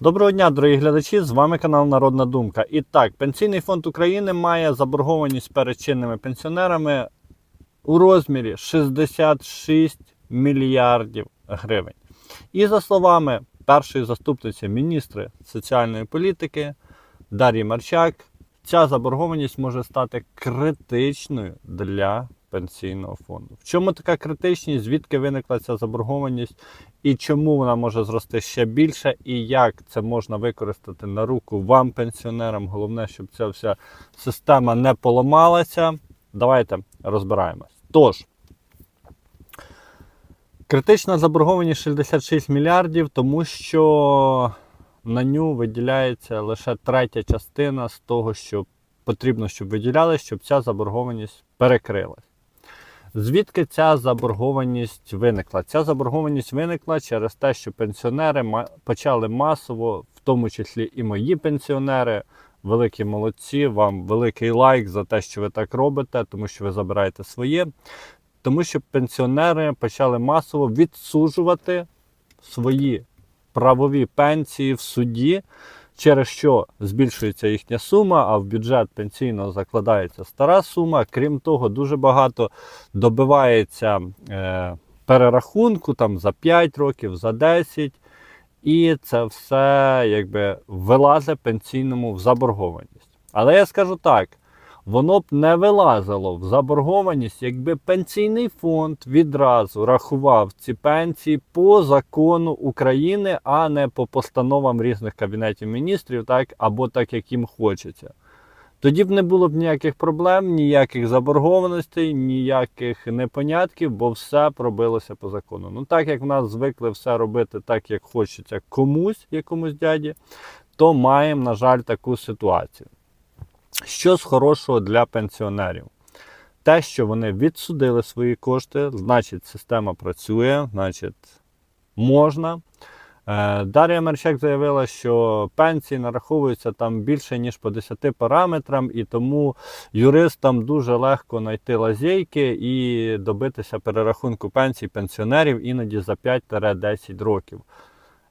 Доброго дня, дорогі глядачі! З вами канал Народна Думка. І так, Пенсійний фонд України має заборгованість перед чинними пенсіонерами у розмірі 66 мільярдів гривень. І за словами першої заступниці міністра соціальної політики Дар'ї Марчак, ця заборгованість може стати критичною для пенсійного фонду. В чому така критичність? Звідки виникла ця заборгованість? і чому вона може зрости ще більше, і як це можна використати на руку вам, пенсіонерам. Головне, щоб ця вся система не поламалася. Давайте розбираємось. Тож, критична заборгованість 66 мільярдів, тому що на ню виділяється лише третя частина з того, що потрібно, щоб виділялось, щоб ця заборгованість перекрилась. Звідки ця заборгованість виникла? Ця заборгованість виникла через те, що пенсіонери почали масово, в тому числі і мої пенсіонери, великі молодці, вам великий лайк за те, що ви так робите, тому що ви забираєте своє. Тому що пенсіонери почали масово відсуджувати свої правові пенсії в суді, через що збільшується їхня сума, а в бюджет пенсійного закладається стара сума. Крім того, дуже багато добивається е, перерахунку там за 5 років, за 10. І це все якби вилазить пенсійному в заборгованість. Але я скажу так: воно б не вилазило в заборгованість, якби пенсійний фонд відразу рахував ці пенсії по закону України, а не по постановам різних кабінетів міністрів, так або так, як їм хочеться. Тоді б не було б ніяких проблем, ніяких заборгованостей, ніяких непонятків, бо все пробилося по закону. Ну так як в нас звикли все робити так, як хочеться комусь, якомусь дяді, то маємо, на жаль, таку ситуацію. Що з хорошого для пенсіонерів? Те, що вони відсудили свої кошти, значить, система працює, значить, можна. Е, Дар'я Мерчак заявила, що пенсії нараховуються там більше, ніж по 10 параметрам, і тому юристам дуже легко знайти лазейки і добитися перерахунку пенсій пенсіонерів іноді за 5-10 років.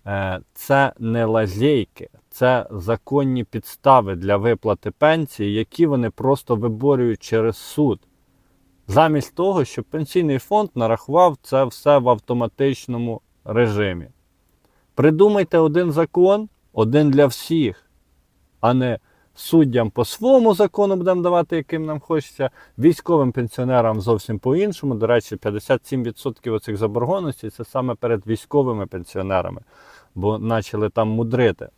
Е, Це не лазейки, це законні підстави для виплати пенсії, які вони просто виборюють через суд. Замість того, щоб пенсійний фонд нарахував це все в автоматичному режимі. Придумайте один закон, один для всіх, а не суддям по своєму закону будемо давати, яким нам хочеться, військовим пенсіонерам зовсім по-іншому. До речі, 57% оцих заборгованостей це саме перед військовими пенсіонерами, бо почали там мудрити.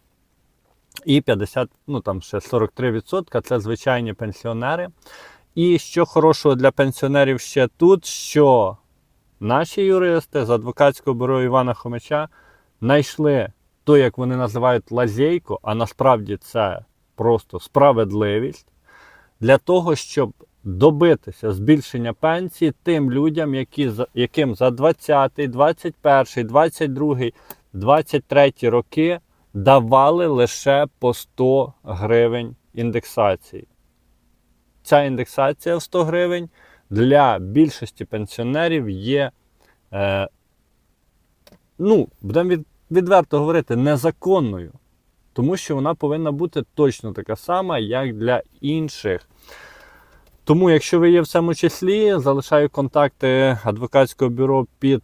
І 50, ну там ще 43% це звичайні пенсіонери. І що хорошого для пенсіонерів ще тут, що наші юристи з адвокатського бюро Івана Хомича знайшли то, як вони називають лазейку, а насправді це просто справедливість, для того, щоб добитися збільшення пенсії тим людям, які, яким за 20, 21, 22, 23 роки давали лише по 100 гривень індексації. Ця індексація в 100 гривень для більшості пенсіонерів є, е, ну, будемо від, відверто говорити, незаконною. Тому що вона повинна бути точно така сама, як для інших. Тому, якщо ви є в цьому числі, залишаю контакти адвокатського бюро під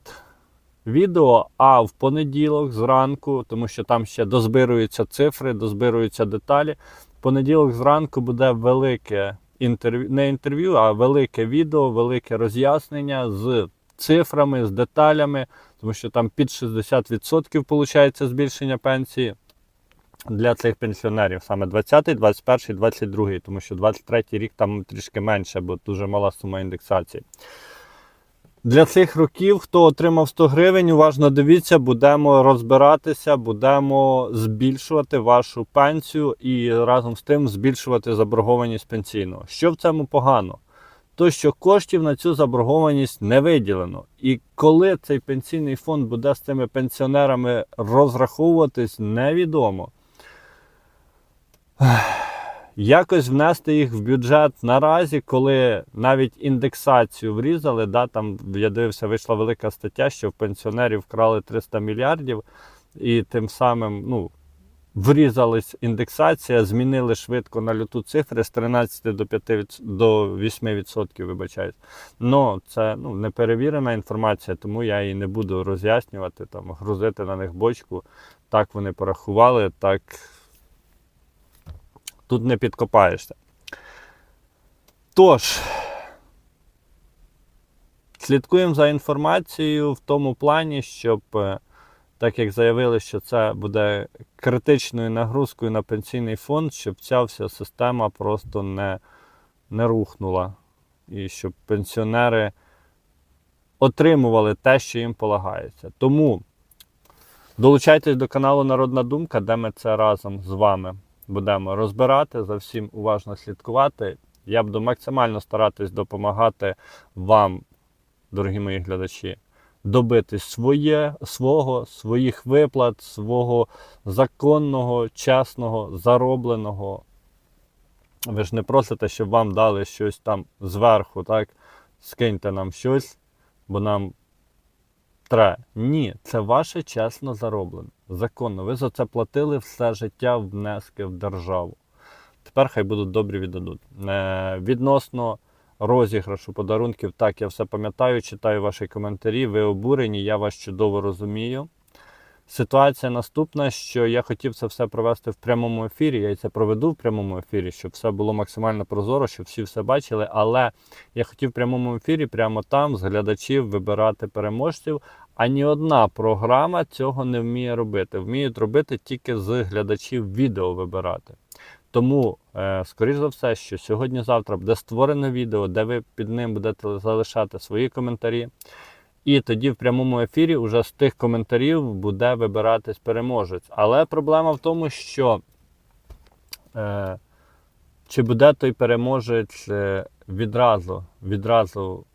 відео, а в понеділок зранку, тому що там ще дозбируються цифри, дозбируються деталі. В понеділок зранку буде велике інтерв'ю, не інтерв'ю, а велике відео, велике роз'яснення з цифрами, з деталями, тому що там під 60% виходить збільшення пенсії для цих пенсіонерів, саме 20, 21, 22, тому що 23 рік там трішки менше, бо дуже мала сума індексації. Для цих років, хто отримав 100 гривень, уважно дивіться, будемо розбиратися, будемо збільшувати вашу пенсію і разом з тим збільшувати заборгованість пенсійного. Що в цьому погано? То, що коштів на цю заборгованість не виділено. І коли цей пенсійний фонд буде з цими пенсіонерами розраховуватись, невідомо. Якось внести їх в бюджет наразі, коли навіть індексацію врізали, да, там я дивився, вийшла велика стаття, що в пенсіонерів вкрали 300 мільярдів, і тим самим, ну, врізались індексація, змінили швидко на люту цифри з 13 до 5 від- до 8%, вибачаюсь. Но це ну, неперевірена інформація, тому я її не буду роз'яснювати, там, грузити на них бочку. Так вони порахували, так тут не підкопаєшся. Тож, слідкуємо за інформацією в тому плані, щоб, е, так як заявили, що це буде критичною нагрузкою на пенсійний фонд, щоб ця вся система просто не, не рухнула. І щоб пенсіонери отримували те, що їм полагається. Тому долучайтесь до каналу Народна Думка, де ми це разом з вами будемо розбирати, за всім уважно слідкувати. Я буду максимально старатись допомагати вам, дорогі мої глядачі, добитись своє, свого, своїх виплат, свого законного, чесного, заробленого. Ви ж не просите, щоб вам дали щось там зверху, так? Скиньте нам щось, бо нам тре. Ні, це ваше чесно зароблене. Законно. Ви за це платили все життя внески в державу. Тепер хай будуть добрі віддадуть. Е, відносно розіграшу подарунків, так, я все пам'ятаю, читаю ваші коментарі, ви обурені, я вас чудово розумію. Ситуація наступна, що я хотів це все провести в прямому ефірі. Я і це проведу в прямому ефірі, щоб все було максимально прозоро, щоб всі все бачили. Але я хотів в прямому ефірі прямо там з глядачів вибирати переможців. А ні одна програма цього не вміє робити. Вміють робити тільки з глядачів відео вибирати. Тому, е, скоріш за все, що сьогодні-завтра буде створене відео, де ви під ним будете залишати свої коментарі. І тоді в прямому ефірі вже з тих коментарів буде вибиратись переможець. Але проблема в тому, що е, чи буде той переможець е, відразу, відразу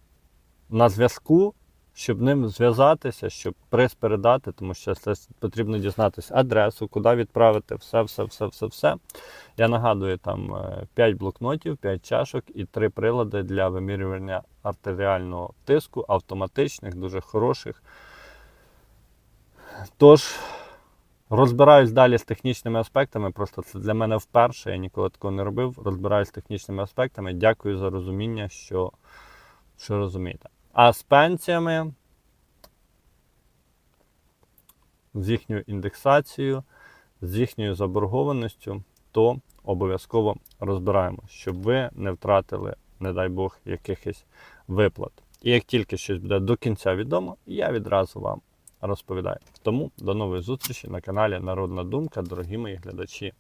на зв'язку, щоб ним зв'язатися, щоб приз передати, тому що це потрібно дізнатися адресу, куди відправити, все, все, все, все, все. Я нагадую, там 5 блокнотів, 5 чашок і 3 прилади для вимірювання артеріального тиску, автоматичних, дуже хороших. Тож, розбираюсь далі з технічними аспектами. Просто це для мене вперше, я ніколи такого не робив. Розбираюсь з технічними аспектами. Дякую за розуміння, що, що розумієте. А з пенсіями, з їхньою індексацією, з їхньою заборгованістю, то обов'язково розбираємо, щоб ви не втратили, не дай Бог, якихось виплат. І як тільки щось буде до кінця відомо, я відразу вам розповідаю. Тому до нової зустрічі на каналі Народна Думка, дорогі мої глядачі.